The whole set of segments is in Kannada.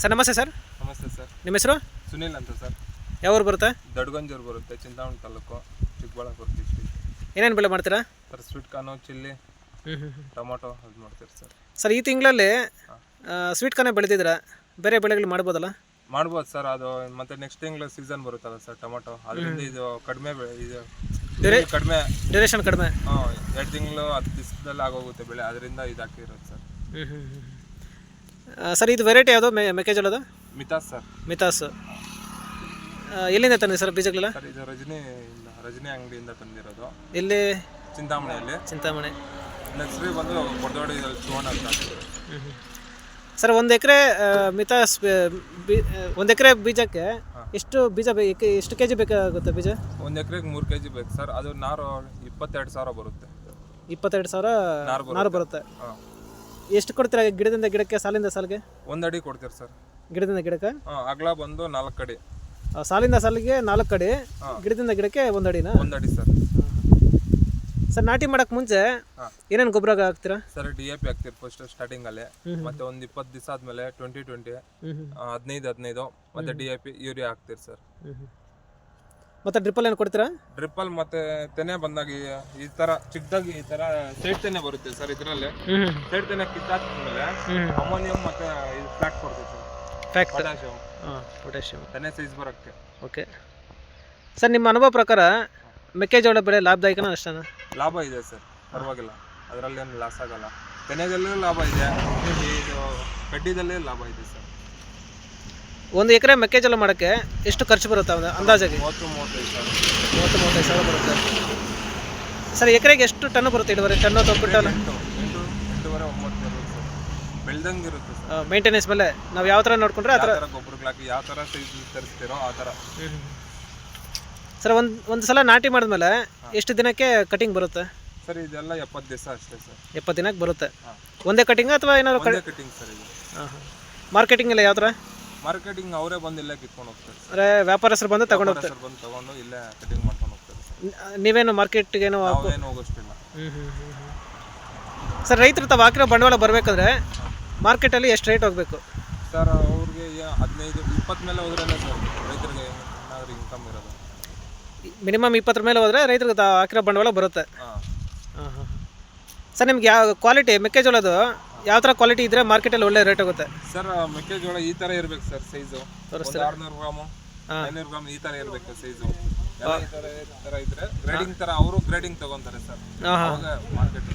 ಸರ್ ನಮಸ್ತೆ ಸರ್. ನಮಸ್ತೆ ಸರ್. ನಿಮ್ಮ ಹೆಸರು? ಸುನಿಲ್ ಅಂತ ಸರ್. ಯಾವ ಊರು ಬರುತ್ತೆ ದಡ್ಗಂಜೂರು ಬರುತ್ತೆ ಚಿಂತಾಮಣಿ ತಾಲೂಕು ಚಿಕ್ಕಬಳ್ಳಾಪುರ ಡಿಸ್ಟ್ರಿಕ್ಟ್ ಏನೇನು ಬೆಳೆ ಮಾಡ್ತೀರಾ? Sir sweet corn chilli tomato ಅದು ಮಾಡ್ತೀರಿ ಸರ್. ಸರ್ ಈ ತಿಂಗಳಲ್ಲಿ ಸ್ವೀಟ್ ಕಾರ್ನೇ ಬೆಳೆದಿದ್ದೀರಾ? ಬೇರೆ ಬೆಳೆಗಳು ಮಾಡ್ಬೋದಲ್ಲ? ಮಾಡ್ಬೋದು ಸರ್ ಅದು ಮತ್ತೆ ನೆಕ್ಸ್ಟ್ ತಿಂಗಳು ಸೀಸನ್ ಬರುತ್ತಲ್ಲ ಸರ್ ಟೊಮೊಟೊ. ಅದರಿಂದ ಇದು ಕಡಿಮೆ ಬೆಳೆ ಇದು ಕಡಿಮೆ. ಡ್ಯೂರೇಷನ್ ಕಡಿಮೆ. ಹಾಂ ಎರಡು ತಿಂಗಳು ಹತ್ತು ದಿವಸದಲ್ಲಿ ಆಗೋಗುತ್ತೆ ಬೆಳೆ ಅದರಿಂದ ಇದು ಹಾಕಿರೋದು ಸರ್ ಸರ್ ಇದು ವೆರೈಟಿ ಯಾವುದು? ಮೆ ಮೆಕ್ಕೆಜೋಳದ ಮಿತಾಸ್ ಸರ್. ಮಿತಾಸ್. ಎಲ್ಲಿಂದ ತಂದಿದೆ ಸರ್ ಬೀಜಗಳೆಲ್ಲ? ಸರ್ ಇದು ರಜನಿಯಿಂದ ರಜನಿ ಅಂಗಡಿಯಿಂದ ತಂದಿರೋದು. ಇಲ್ಲಿ ಚಿಂತಾಮಣಿಯಲ್ಲಿ. ಚಿಂತಾಮಣಿ. ನೆಕ್ಸ್ಟ್ ಬಂದು ಕೊಡದೋಡಿ ಚೋಣ ಅಂತ ಸರ್ ಒಂದು ಎಕರೆ ಮಿತಾಸ್ ಒಂದು ಎಕರೆ ಬೀಜಕ್ಕೆ ಎಷ್ಟು ಬೀಜ ಬೇಕು ಎಷ್ಟು ಕೆ ಜಿ ಬೇಕಾಗುತ್ತೆ ಬೀಜ? ಒಂದು ಎಕರೆಗೆ ಮೂರು ಕೆ ಜಿ ಬೇಕು ಸರ್. ಅದು ನಾರು ಇಪ್ಪತ್ತೆರಡು ಸಾವಿರ ಬರುತ್ತೆ. ಇಪ್ಪತ್ತೆರಡು ಸಾವಿರ ನಾರು ನಾರು ಬರುತ್ತೆ. ಹಾಂ. ಎಷ್ಟು ಕೊಡ್ತೀರಾ ಗಿಡದಿಂದ ಗಿಡಕ್ಕೆ ಸಾಲಿಂದ ಸಾಲಿಗೆ? ಒಂದು ಅಡಿ ಕೊಡ್ತೀರಿ ಸರ್. ಗಿಡದಿಂದ ಗಿಡಕ್ಕೆ? ಹಾಂ ಅಗಲ ಬಂದು ನಾಲ್ಕು ಅಡಿ. ಆ, ಸಾಲಿಂದ ಸಾಲಿಗೆ ನಾಲ್ಕು ಅಡಿ ಗಿಡದಿಂದ ಗಿಡಕ್ಕೆ ಒಂದು ಅಡಿನಾ? ಒಂದು ಅಡಿ ಸರ್. ಸರ್ ನಾಟಿ ಮಾಡಕ್ಕೆ ಮುಂಚೆ ಹಾಂ. ಏನೇನು ಗೊಬ್ಬರ ಹಾಕ್ತೀರಾ? ಸರ್ ಡಿ ಎ ಪಿ ಹಾಕ್ತೀರಿ ಫಸ್ಟ್ ಸ್ಟಾರ್ಟಿಂಗಲ್ಲಿ ಮತ್ತೆ ಒಂದು ಇಪ್ಪತ್ತು ದಿವಸ ಆದ್ಮೇಲೆ ಟ್ವೆಂಟಿ ಟ್ವೆಂಟಿ ಹದಿನೈದು ಹದಿನೈದು ಮತ್ತೆ ಡಿ ಎ ಪಿ ಯೂರಿಯಾ ಹಾಕ್ತೀರಿ ಸರ್. ಹ್ಞೂ ಮತ್ತು ಡ್ರಿಪ್ಪಲ್ ಏನು ಕೊಡ್ತೀರಾ? ಡ್ರಿಪ್ಪಲ್ ಮತ್ತೆ ತೆನೆ ಬಂದಾಗ ಈ- ಈ ತರ ಚಿಕ್ಕದಾಗಿ ಈ ತರ ಸೈಡ್ ತೆನೆ ಬರುತ್ತೆ ಸರ್ ಇದರಲ್ಲಿ. ಸೈಡ್ ತೆನೆ ಕಿತ್ತಾದ್ಮೇಲೆ ಅಮೋನಿಯಂ ಮತ್ತೆ ಇದು ಫ್ಯಾಕ್ಟ್ ಕೊಡ್ತೀವಿ ಸರ್. ಫ್ಯಾಕ್ಟ್ ಪೊಟ್ಯಾಶಿಯಂ ಹಾಂ ಪೊಟ್ಯಾಷಿಯಮ್ ತೆನೆ ಸೈಜ್ ಬರಕ್ಕೆ. ಓಕೆ ಸರ್ ನಿಮ್ಮ ಅನುಭವ ಪ್ರಕಾರ ಮೆಕ್ಕೆಜೋಳ ಬೆಳೆ ಲಾಭದಾಯಕನ ಅಷ್ಟೇನಾ ಲಾಭ ಇದೆ ಸರ್ ಪರವಾಗಿಲ್ಲ. ಅದರಲ್ಲಿ ಏನು ಲಾಸ್ ಆಗಲ್ಲ. ತೆನೆದಲ್ಲೂ ಲಾಭ ಇದೆ ಇದು ಕಡ್ಡಿದಲ್ಲೇ ಲಾಭ ಇದೆ ಸರ್. ಒಂದು ಎಕರೆ ಮೆಕ್ಕೆಜೋಳ ಮಾಡೋಕ್ಕೆ ಎಷ್ಟು ಖರ್ಚು ಬರುತ್ತೆ ಒಂದು ಅಂದಾಜಾಗಿ? ಮೂವತ್ತು ಮೂವತ್ತೈದು ಸರ್ ಮೂವತ್ತು ಮೂವತ್ತೈದು ಸಾವಿರ ಬರುತ್ತೆ. ಸರ್ ಎಕರೆಗೆ ಎಷ್ಟು ಟನ್ ಬರುತ್ತೆ ಇಡುವರೆ ಟನ್ ಅಥವಾ ಎಂಟೂವರೆ ಒಂಬತ್ತು ಇರುತ್ತೆ ಸರ್ ಬೆಳ್ದಂಗೆ ಇರುತ್ತೆ ಸರ್. ಮೇಂಟೆನೆನ್ಸ್ ಮೇಲೆ? ನಾವು ಯಾವ ಥರ ನೋಡಿಕೊಂಡ್ರೆ ಆ ಯಾವ ಥರ ಥರ ಗೊಬ್ಬರಗಳು ಹಾಕಿ ಯಾವ ಥರ ಸೈಜ್ ತರಿಸ್ತೀರೋ ಆ ಥರ. ಸರ್ ಒಂದು ಒಂದು ಸಲ ನಾಟಿ ಮಾಡಿದ್ಮೇಲೆ ಎಷ್ಟು ದಿನಕ್ಕೆ ಕಟಿಂಗ್ ಬರುತ್ತೆ? ಸರ್ ಇದೆಲ್ಲ ಎಪ್ಪತ್ತು ದಿವಸ ಅಷ್ಟೇ ಸರ್. ಎಪ್ಪತ್ತು ದಿನಕ್ಕೆ ಬರುತ್ತೆ. ಒಂದೇ ಕಟಿಂಗ್ ಅಥವಾ ಏನಾದ್ರು ಒಂದೇ ಕಟಿಂಗ್ ಸರ್ ಇದು. ಹಾಂ ಮಾರ್ಕೆಟಿಂಗ್ ಎಲ್ಲ ಯಾವ ಥರ? ಮಾರ್ಕೆಟಿಂಗ್ ಅವರೇ ಬಂದು ಇಲ್ಲೇ ಕಿತ್ಕೊಂಡು ಹೋಗ್ತಾರೆ ಸರ್. ಅಂದರೆ ವ್ಯಾಪಾರಸ್ಥರು ಬಂದು ತಗೊಂಡು ಹೋಗ್ತಾರೆ? ಸರ್ ಬಂದು ತಗೊಂಡು ಇಲ್ಲೇ ಕಟಿಂಗ್ ಮಾಡ್ಕೊಂಡು ಹೋಗ್ತಾರೆ ಸರ್. ನ- ನೀವೇನು ಮಾರ್ಕೆಟ್ಗೇನು ನಾವೇನು ಹೋಗೋಷ್ಟಿಲ್ಲ. ಸರ್ ರೈತರು ತಾವು ಹಾಕಿರೋ ಬಂಡವಾಳ ಬರಬೇಕಂದ್ರೆ ಮಾರ್ಕೆಟಲ್ಲಿ ಎಷ್ಟು ರೇಟ್ ಹೋಗಬೇಕು? ಸರ್ ಅವ್ರಿಗೆ ಯಾ- ಹದಿನೈದು ಇಪ್ಪತ್ತು ಮೇಲೆ ಹೋದ್ರೇನೆ ಸರ್ ರೈತರಿಗೆ ಏನಾದರೂ ಇನ್ಕಮ್ ಇರೋದು. ಮಿನಿಮಮ್ ಇಪ್ಪತ್ತರ ಮೇಲೆ ಹೋದರೆ ರೈತರಿಗೆ ತಾವು ಹಾಕಿರೋ ಬಂಡವಾಳ ಬರುತ್ತೆ. ಹಾಂ. ಹಾಂ ಹಾಂ ಸರ್ ನಿಮ್ಗೆ ಯಾವ ಕ್ವಾಲಿಟಿ ಮೆಕ್ಕೆಜೋಳದು ಯಾವ ಥರ ಕ್ವಾಲಿಟಿ ಇದ್ದರೆ ಮಾರ್ಕೆಟಲ್ಲಿ ಒಳ್ಳೆ ರೇಟ್ ಆಗುತ್ತೆ ಸರ್ ಮೆಕ್ಕೆಜೋಳ ಈ ತರ ಇರ್ಬೇಕು ಸರ್ ಸೈಜು ಒಂದು ಆರುನೂರು ಗ್ರಾಮು. ಐನೂರು ಗ್ರಾಮ್ ಈ ತರ ಇರಬೇಕು ಸೈಜು ತರ ಇದ್ರೆ ಗ್ರೇಡಿಂಗ್ ಥರ ಅವರು ಗ್ರೇಡಿಂಗ್ ತಗೊಂತಾರೆ ಸರ್ ಹಾಂ ಹಾಂ. ಮಾರ್ಕೆಟ್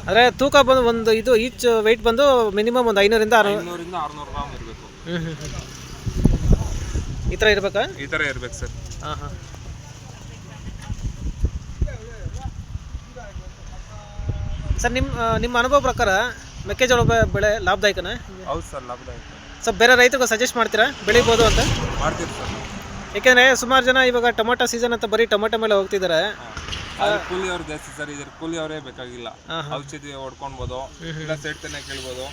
ಅಂದರೆ ತೂಕ ಬಂದು ಒಂದು ಇದು ಈಚ್ ವೆಯ್ಟ್ ಬಂದು ಮಿನಿಮಮ್ ಒಂದು ಐನೂರಿಂದ ಆರು ಐನೂರಿಂದ ಆರುನೂರು ಗ್ರಾಮ್ ಇರಬೇಕು. ಹ್ಞೂ ಈ ಥರ ಇರ್ಬೇಕಾ? ಈ ತರ ಇರ್ಬೇಕು ಸರ್ ಹಾಂ ಹಾಂ. ಸರ್ ನಿಮ್ಮ ನಿಮ್ಮ ಅನುಭವ ಪ್ರಕಾರ ಮೆಕ್ಕೆಜೋಳ ಬೆಳೆ ಲಾಭದಾಯಕನೇ? ಹೌದು ಸರ್ ಲಾಭದಾಯಕ. ಸರ್ ಬೇರೆ ರೈತರಿಗೂ ಸಜೆಸ್ಟ್ ಮಾಡ್ತೀರಾ? ಬೆಳಿಬೋದು ಅಂತ? ಮಾಡ್ತೀವಿ ಸರ್. ನಾವು ಏಕೆಂದರೆ ಸುಮಾರು ಜನ ಇವಾಗ ಟೊಮೊಟೊ ಸೀಸನ್ ಅಂತ ಬರೀ ಟೊಮೊಟೊ ಮೇಲೆ ಹೋಗ್ತಿದ್ದಾರೆ ಕೂಲಿ ಅವ್ರು ಜಾಸ್ತಿ ಸರ್ ಇದ್ರ ಕೂಲಿ ಅವರೇ ಬೇಕಾಗಿಲ್ಲ. ಔಷಧಿ ಹೊಡ್ಕೊಳ್ಬೋದು ಇಲ್ಲ ಸೈಡ್ತನೇ ಕೇಳ್ಬೋದು.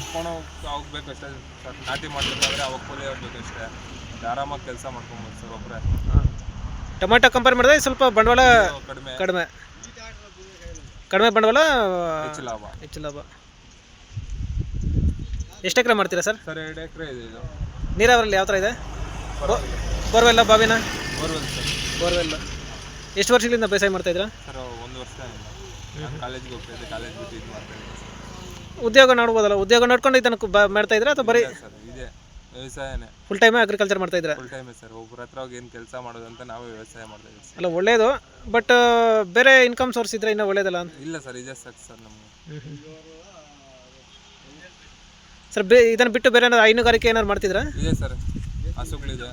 ಇಟ್ಕೊಂಡು ಹೋಗ್ಬೇಕಷ್ಟೇ ಸರ್ ನಾಟಿ ಮಾಡ್ಬೇಕಾದ್ರೆ ಅವಾಗ ಕೂಲಿ ಅವ್ರು ಬೇಕಷ್ಟೇ. ಆರಾಮಾಗಿ ಕೆಲಸ ಮಾಡ್ಕೊಬೋದು ಸರ್ ಒಬ್ಬರೇ ಟೊಮೊಟೊ ಕಂಪೇರ್ ಮಾಡಿದ್ರೆ ಸ್ವಲ್ಪ ಬಂಡವಾಳ ಕಡಿಮೆ. ಕಡಿಮೆ. ಕಡಿಮೆ ಬಂಡವಾಳ ಹೆಚ್ಚು ಲಾಭ. ಹೆಚ್ಚು ಲಾಭ. ಎಷ್ಟು ಎಕರೆ ಮಾಡ್ತೀರಾ ಸರ್? ಸರ್ ಎರಡು ಎಕರೆ ಇದೆ ಇದು. ಯಾವ ಥರ ಇದೆ? ಬೋರ್ವೆಲ್ಲ ಬಾವಿನ? Borewell sir. ಬೋರ್ವೆಲ್. ಎಷ್ಟು ವರ್ಷಗಳಿಂದ ಬೇಸಾಯ ಮಾಡ್ತಾ ಇದ್ದೀರಾ? ಸರ್ ಒಂದು ವರ್ಷ ಕಾಲೇಜ್ಗೆ ಹೋಗ್ತಾ ಕಾಲೇಜ್ ಬಿಟ್ಟು ಇದು ಮಾಡ್ತಾ ಉದ್ಯೋಗ ನೋಡ್ಬೋದಲ್ಲ ಉದ್ಯೋಗ ನೋಡ್ಕೊಂಡು ಇದನ್ನು ಬ- ಮಾಡ್ತಾ ಇದ್ದೀರಾ ಅಥವಾ ಬರೀ ಸರ್ ಇದೆ. ವ್ಯವಸಾಯನೇ. ಫುಲ್ ಟೈಮ್ ಅಗ್ರಿಕಲ್ಚರ್ ಮಾಡ್ತಾ ಇದ್ದೀರಾ? ಫುಲ್ ಟೈಮ್ ಸರ್ ಒಬ್ಬರ ಹತ್ರ ಹೋಗಿ ಏನು ಕೆಲಸ ಮಾಡೋದಂತ ನಾವೇ ವ್ಯವಸಾಯ ಮಾಡ್ತಾ ಇದ್ದೀವಿ ಸರ್. ಅಲ್ಲ ಒಳ್ಳೇದು. ಬಟ್ ಬೇರೆ ಇನ್ಕಮ್ ಸೋರ್ಸ್ ಇದ್ರೆ ಇನ್ನೂ ಒಳ್ಳೇದಲ್ಲ ಅಂತ? ಇಲ್ಲ ಸರ್ ಇದೆ ಸಾಕು ಸರ್ ನಮಗೆ. ಸರ್ ಬೇ ಇದನ್ನು ಬಿಟ್ಟು ಬೇರೆ ಏನಾದ್ರು ಹೈನುಗಾರಿಕೆ ಏನಾದ್ರು ಮಾಡ್ತಿದ್ರಾ? ಇದೆ ಸರ್. ಹಸುಗಳಿದೆ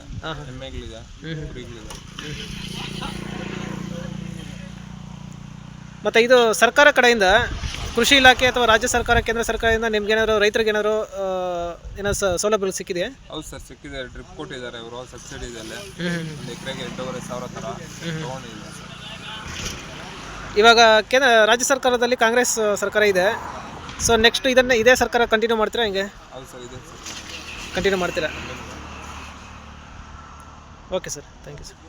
ಎಮ್ಮೆಗಳಿದೆ ಕುರಿಗಳಿದೆ ಮತ್ತು ಇದು ಸರ್ಕಾರ ಕಡೆಯಿಂದ ಕೃಷಿ ಇಲಾಖೆ ಅಥವಾ ರಾಜ್ಯ ಸರ್ಕಾರ ಕೇಂದ್ರ ಸರ್ಕಾರದಿಂದ ನಿಮ್ಗೆ ಏನಾದ್ರು ರೈತರಿಗೆ ಏನಾದ್ರು ಆ, ಸ- ಸೌಲಭ್ಯಗಳು ಸಿಕ್ಕಿದೆ ಹೌದು ಸರ್ ಸಿಕ್ಕಿದೆ. ಡ್ರಿಪ್ ಕೊಟ್ಟಿದ್ದಾರೆ ಇವರು. ಸಬ್ಸಿಡಿ ಇದೆ ಒಂದು ಎಕರೆಗೆ ಎಂಟೂವರೆ ಸಾವಿರ ಥರ ತೊಗೊಂಡಿದ್ದಾರೆ ಸರ್. ಇವಾಗ ಕೇಂದ್ರ ರಾಜ್ಯ ಸರ್ಕಾರದಲ್ಲಿ ಕಾಂಗ್ರೆಸ್ ಸರ್ಕಾರ ಇದೆ. ಸೊ ನೆಕ್ಸ್ಟ್ ಇದನ್ನು ಇದೇ ಸರ್ಕಾರ ಕಂಟಿನ್ಯೂ ಮಾಡ್ತೀರಾ ಹಿಂಗೆ? ಹೌದು ಸರ್ ಇದೆ ಸರ್ ಕಂಟಿನ್ಯೂ ಮಾಡ್ತೀರಾ? Okay sir thank you sir.